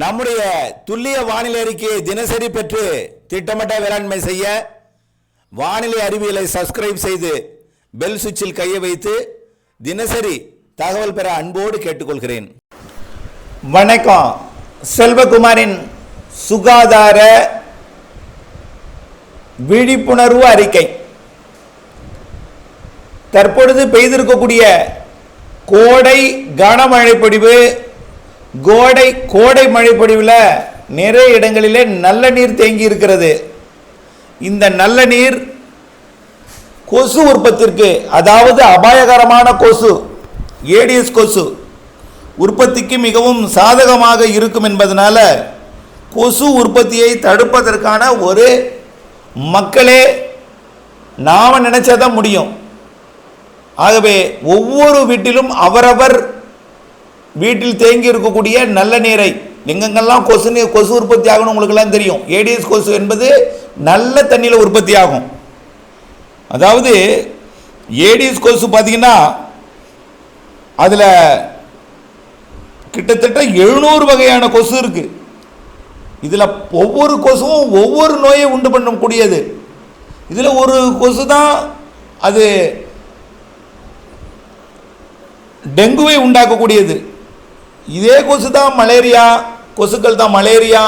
நம்முடைய துல்லிய வானிலை அறிக்கையை தினசரி பெற்று திட்டமிட்ட வேளாண்மை செய்ய வானிலை அறிவியலை சப்ஸ்கிரைப் செய்து பெல் சுவிட்சில் கையை வைத்து தினசரி தகவல் பெற அன்போடு கேட்டுக்கொள்கிறேன். வணக்கம். செல்வகுமாரின் சுகாதார விழிப்புணர்வு அறிக்கை. தற்பொழுது பெய்திருக்கக்கூடிய கோடை கனமழை பொழிவு கோடை கோடை மழைப்பொழிவில் நிறைய இடங்களிலே நல்ல நீர் தேங்கி இருக்கிறது. இந்த நல்ல நீர் கொசு உற்பத்திற்கு அதாவது அபாயகரமான கொசு ஏடிஎஸ் கொசு உற்பத்திக்கு மிகவும் சாதகமாக இருக்கும் என்பதனால் கொசு உற்பத்தியை தடுப்பதற்கான ஒரு மக்களே நாம் நினைச்சாதான் முடியும். ஆகவே ஒவ்வொரு வீட்டிலும் அவரவர் வீட்டில் தேங்கி இருக்கக்கூடிய நல்ல நீரை. எங்கெங்கெல்லாம் கொசு நீர் கொசு உற்பத்தி ஆகணும் உங்களுக்கெல்லாம் தெரியும். ஏடிஎஸ் கொசு என்பது நல்ல தண்ணியில் உற்பத்தி ஆகும். அதாவது ஏடிஎஸ் கொசு பார்த்தீங்கன்னா அதில் கிட்டத்தட்ட எழுநூறு வகையான கொசு இருக்கு. இதில் ஒவ்வொரு கொசுவும் ஒவ்வொரு நோயை உண்டு பண்ணக்கூடியது. இதில் ஒரு கொசு தான் அது டெங்குவை உண்டாக்கக்கூடியது. இதே கொசு தான் மலேரியா கொசுக்கள் தான் மலேரியா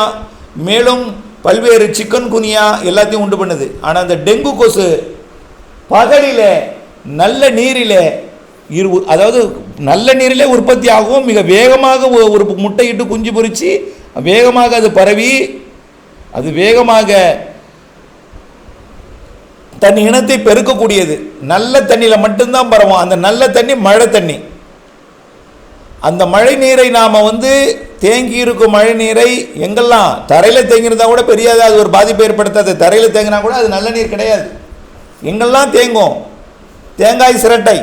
மேலும் பல்வேறு சிக்கன் குனியா எல்லாத்தையும் உண்டு பண்ணுது. ஆனால் அந்த டெங்கு கொசு பகலில் நல்ல நீரில் இரு அதாவது நல்ல நீரிலே உற்பத்தி ஆகும் மிக வேகமாக ஒரு முட்டையிட்டு குஞ்சு பொறிச்சு வேகமாக அது பரவி அது வேகமாக தன் இனத்தை பெருக்கக்கூடியது. நல்ல தண்ணியில் மட்டும்தான் பரவும். அந்த நல்ல தண்ணி மழை தண்ணி. அந்த மழை நீரை நாம் வந்து தேங்கி இருக்கும் மழை நீரை எங்கெல்லாம்? தரையில் தேங்கியிருந்தா கூட பெரியாது அது ஒரு பாதிப்பை ஏற்படுத்தாது. தரையில் தேங்கினா கூட அது நல்ல நீர் கிடையாது. எங்கெல்லாம் தேங்கும்? தேங்காய் சிரட்டை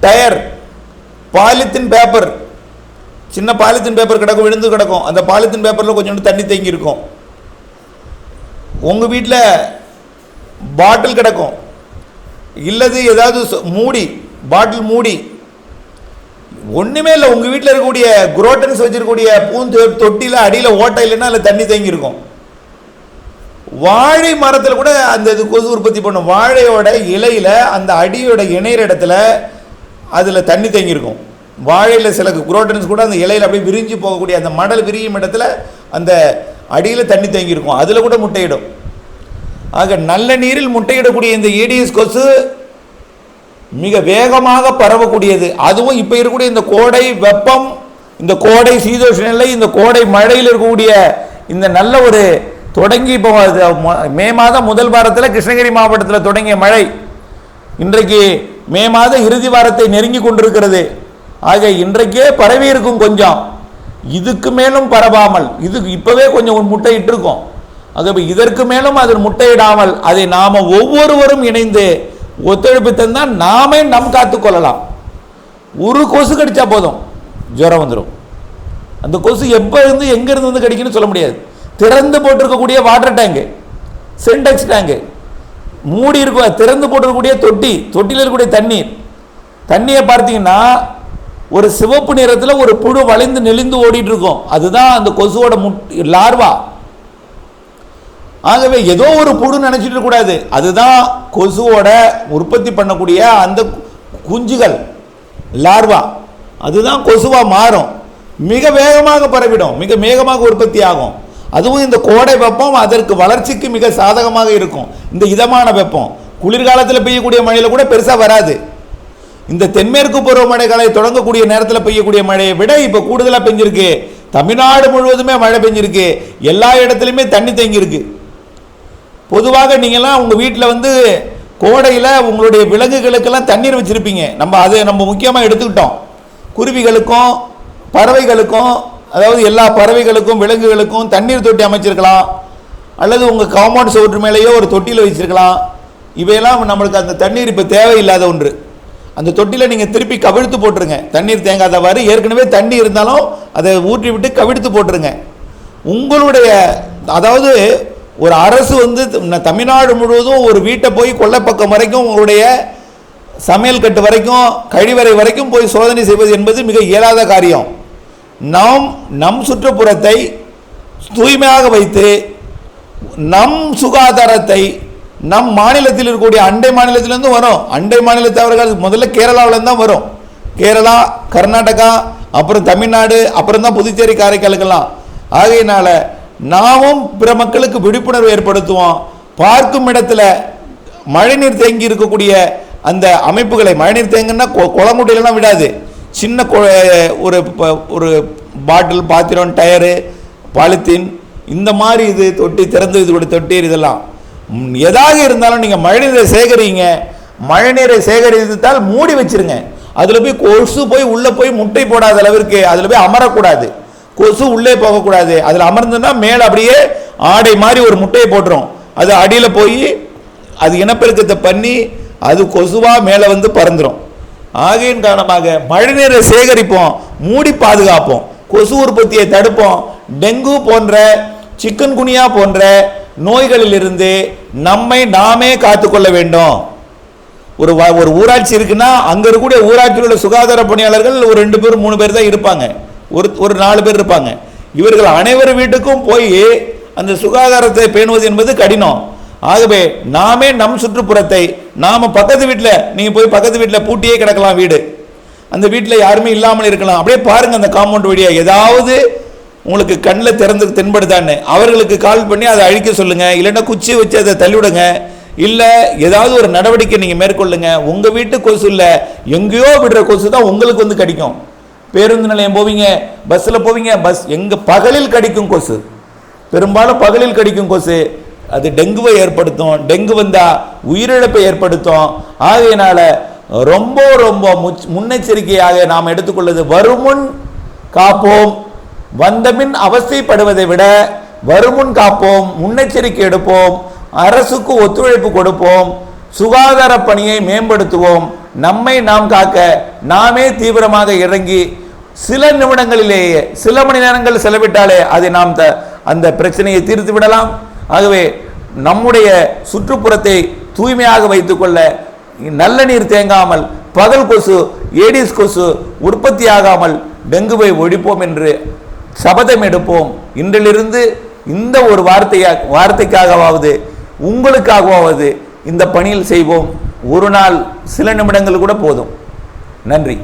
டயர் பாலித்தின் பேப்பர். சின்ன பாலித்தீன் பேப்பர் கிடக்கும் விழுந்து கிடக்கும். அந்த பாலித்தின் பேப்பரில் கொஞ்சோண்டு தண்ணி தேங்கி இருக்கும் உங்கள் வீட்டில் பாட்டில் கிடக்கும். இல்லது ஏதாவது மூடி பாட்டில் மூடி. ஒன்றுமே இல்லை. உங்கள் வீட்டில் இருக்கக்கூடிய குரோட்டன்ஸ் வச்சிருக்கக்கூடிய பூந்து தொட்டியில் அடியில் ஓட்டை இல்லைன்னா அதில் தண்ணி தேங்கி இருக்கும். வாழை மரத்தில் கூட அந்த இது கொசு உற்பத்தி பண்ணும். வாழையோட இலையில் அந்த அடியோட இணையிற இடத்துல அதில் தண்ணி தேங்கியிருக்கும் வாழையில் சில குரோட்டன்ஸ் கூட அந்த இலையில் அப்படியே விரிஞ்சு போகக்கூடிய அந்த மடல் விரியும் இடத்துல அந்த அடியில் தண்ணி தேங்கியிருக்கும் அதில் கூட முட்டையிடும். ஆக நல்ல நீரில் முட்டையிடக்கூடிய இந்த ஏடிஎஸ் கொசு மிக வேகமாக பரவக்கூடியது. அதுவும் இப்போ இருக்கக்கூடிய இந்த கோடை வெப்பம் இந்த கோடை சீதோஷ நிலை இந்த கோடை மழையில் இருக்கக்கூடிய இந்த நல்ல ஒரு தொடங்கி இப்போ மே மாதம் முதல் வாரத்தில் கிருஷ்ணகிரி மாவட்டத்தில் தொடங்கிய மழை. இன்றைக்கு மே மாத இறுதி வாரத்தை நெருங்கி கொண்டிருக்கிறது. ஆக இன்றைக்கே பரவி இருக்கும் கொஞ்சம். இதுக்கு மேலும் பரவாமல் இது இப்போவே கொஞ்சம் முட்டையிட்டு இருக்கோம் ஆகவே இதற்கு மேலும் அது முட்டையிடாமல் அதை நாம் ஒவ்வொருவரும் இணைந்து ஒத்துழைப்பு தந்தால் நாமே நம் காத்து கொள்ளலாம். ஒரு கொசு கடிச்சா போதும். ஜுரம் வந்துடும் அந்த கொசு எப்போ இருந்து எங்கேருந்து வந்து கடிக்குன்னு சொல்ல முடியாது. திறந்து போட்டிருக்கக்கூடிய வாட்டர் டேங்கு சென்டெக்ஸ் டேங்கு மூடி இருக்கும் திறந்து போட்டிருக்கக்கூடிய தொட்டி தொட்டியில் இருக்கக்கூடிய தண்ணீர். தண்ணியை பார்த்தீங்கன்னா ஒரு சிவப்பு நிறத்தில் ஒரு புழு வளைந்து நெளிந்து ஓடிட்டு இருக்கும். அதுதான் அந்த கொசுவோட முட் லார்வா. ஆகவே ஏதோ ஒரு புழு நினைச்சிட்டு கூடாது. அதுதான் கொசுவோட உற்பத்தி பண்ணக்கூடிய அந்த குஞ்சுகள் லார்வா. அதுதான் கொசுவாக மாறும். மிக வேகமாக பரவிடும். மிக வேகமாக உற்பத்தி ஆகும். அதுவும் இந்த கோடை வெப்பம் அதற்கு வளர்ச்சிக்கு மிக சாதகமாக இருக்கும். இந்த இதமான வெப்பம். குளிர்காலத்தில் பெய்யக்கூடிய மழையில் கூட பெருசாக வராது. இந்த தென்மேற்கு பருவமழைகளை தொடங்கக்கூடிய நேரத்தில் பெய்யக்கூடிய மழையை விட இப்போ கூடுதலாக பெஞ்சிருக்கு. தமிழ்நாடு முழுவதுமே மழை பெஞ்சிருக்கு. எல்லா இடத்துலையுமே தண்ணி தேங்கியிருக்கு. பொதுவாக நீங்கள்லாம் உங்கள் வீட்டில் வந்து கோடையில் உங்களுடைய விலங்குகளுக்கெல்லாம் தண்ணீர் வச்சுருப்பீங்க. நம்ம அதை நம்ம முக்கியமாக எடுத்துக்கிட்டோம். குருவிகளுக்கும் பறவைகளுக்கும் அதாவது எல்லா பறவைகளுக்கும் விலங்குகளுக்கும் தண்ணீர் தொட்டி அமைச்சிருக்கலாம். அல்லது உங்கள் காம்பவுண்ட் சவுட்ரு மேலேயோ ஒரு தொட்டியில் வச்சிருக்கலாம். இவையெல்லாம் நம்மளுக்கு அந்த தண்ணீர் இப்போ தேவையில்லாத ஒன்று. அந்த தொட்டியில் நீங்கள் திருப்பி கவிழ்த்து போட்டுருங்க. தண்ணீர் தேங்காதவாறு ஏற்கனவே தண்ணி இருந்தாலும் அதை ஊற்றி விட்டு கவிழ்த்து போட்டுருங்க. உங்களுடைய அதாவது ஒரு அரசு வந்து த- தமிழ்நாடு முழுவதும் ஒரு வீட்டை போய் கொல்லப்பக்கம் வரைக்கும் உங்களுடைய சமையல் கட்டு வரைக்கும் கழிவறை வரைக்கும் போய் சோதனை செய்வது என்பது மிக இயலாத காரியம். நாம் நம் சுற்றுப்புறத்தை தூய்மையாக வைத்து நம் சுகாதாரத்தை நம் மாநிலத்தில் இருக்கக்கூடிய அண்டை மாநிலத்திலேருந்து வரும். அண்டை மாநிலத்தவர்கள் முதல்ல கேரளாவிலேருந்து தான் வரும். கேரளா கர்நாடகா அப்புறம் தமிழ்நாடு அப்புறம் தான் புதுச்சேரி காரைக்காலுக்கெல்லாம். ஆகையினால் நாமும் பிற மக்களுக்கு விழிப்புணர்வு ஏற்படுத்துவோம். பார்க்கும் இடத்துல மழைநீர் தேங்கி இருக்கக்கூடிய அந்த அமைப்புகளை மழைநீர் தேங்குன்னா கொ- குளங்குட்டையிலலாம் விடாது. சின்ன கொ- ஒரு ப- ஒரு பாட்டில் பாத்திரம் டயரு பாலித்தீன் இந்த மாதிரி இது தொட்டி திறந்து இது கூட தொட்டி இதெல்லாம். எதாக இருந்தாலும் நீங்கள் மழைநீரை சேகரிங்க. மழைநீரை சேகரித்தால் மூடி வச்சுருங்க. அதில் போய் கொசு போய் உள்ளே போய் முட்டை போடாத அளவிற்கு அதில் போய் அமரக்கூடாது. கொசு உள்ளே போகக்கூடாது. அதில் அமர்ந்துன்னா மேலே அப்படியே ஆடை மாதிரி ஒரு முட்டையை போட்டுரும். அது அடியில் போய் அது இனப்பெருக்கத்தை பண்ணி அது கொசுவாக மேலே வந்து பறந்துடும் ஆகையின் காரணமாக மழைநீரை சேகரிப்போம் மூடி பாதுகாப்போம் கொசு உற்பத்தியை தடுப்போம் டெங்கு போன்ற சிக்கன் குனியா போன்ற நோய்களிலிருந்து நம்மை நாமே காத்துக்கொள்ள வேண்டும். ஒரு ஒரு ஊராட்சி இருக்குன்னா அங்கே இருக்கக்கூடிய ஊராட்சியில் உள்ள சுகாதார பணியாளர்கள் ஒரு ரெண்டு பேர் மூணு பேர் தான் இருப்பாங்க. ஒரு ஒரு நாலு பேர் இருப்பாங்க. இவர்கள் அனைவர் வீட்டுக்கும் போய் அந்த சுகாதாரத்தை பேணுவது என்பது கடினம். ஆகவே நாமே நம் சுற்றுப்புறத்தை நாம் பக்கத்து வீட்டில் நீங்கள் போய் பக்கத்து வீட்டில் பூட்டியே கிடக்கலாம் வீடு. அந்த வீட்டில் யாருமே இல்லாமல் இருக்கலாம். அப்படியே பாருங்கள் அந்த காம்பவுண்ட் வழியாக ஏதாவது உங்களுக்கு கண்ணில் திறந்து தென்படுதான்னு. அவர்களுக்கு கால் பண்ணி அதை அழிக்க சொல்லுங்கள் இல்லைன்னா குச்சி வச்சு அதை தள்ளிவிடுங்க. இல்லை ஏதாவது ஒரு நடவடிக்கை நீங்கள் மேற்கொள்ளுங்க. உங்கள் வீட்டு கொசு இல்லை எங்கேயோ விடுற கொசு தான் உங்களுக்கு வந்து கடிக்கும். பேருந்து நிலையம் போவீங்க பஸ்ஸில் போவீங்க பஸ் எங்கள் பகலில் கடிக்கும் கொசு. பெரும்பாலும் பகலில் கடிக்கும் கொசு. அது டெங்குவை ஏற்படுத்தும். டெங்கு வந்தால் உயிரிழப்பை ஏற்படுத்தும். ஆகையினால ரொம்ப ரொம்ப முச்- முன்னெச்சரிக்கையாக நாம் எடுத்துக்கொள்வது வருமுன் காப்போம். வந்தபின் அவசியப்படுவதை விட வருமுன் காப்போம் முன்னெச்சரிக்கை எடுப்போம் அரசுக்கு ஒத்துழைப்பு கொடுப்போம் சுகாதார பணியை மேம்படுத்துவோம். நம்மை நாம் காக்க நாமே தீவிரமாக இறங்கி சில நிமிடங்களிலேயே சில மணி நேரங்கள் செலவிட்டாலே அதை நாம் த- அந்த பிரச்சனையை தீர்த்து விடலாம். ஆகவே நம்முடைய சுற்றுப்புறத்தை தூய்மையாக வைத்துக்கொள்ள நல்ல நீர் தேங்காமல் பகல் கொசு ஏடிஸ் கொசு உற்பத்தியாகாமல் டெங்குவை ஒழிப்போம் என்று சபதம் எடுப்போம். இன்றிலிருந்து இந்த ஒரு வார்த்தையாக வார்த்தைக்காகவாவது உங்களுக்காகவாவது இந்த பணியில் செய்வோம். ஒரு நாள் சில நிமிடங்கள் கூட போதும். நன்றி.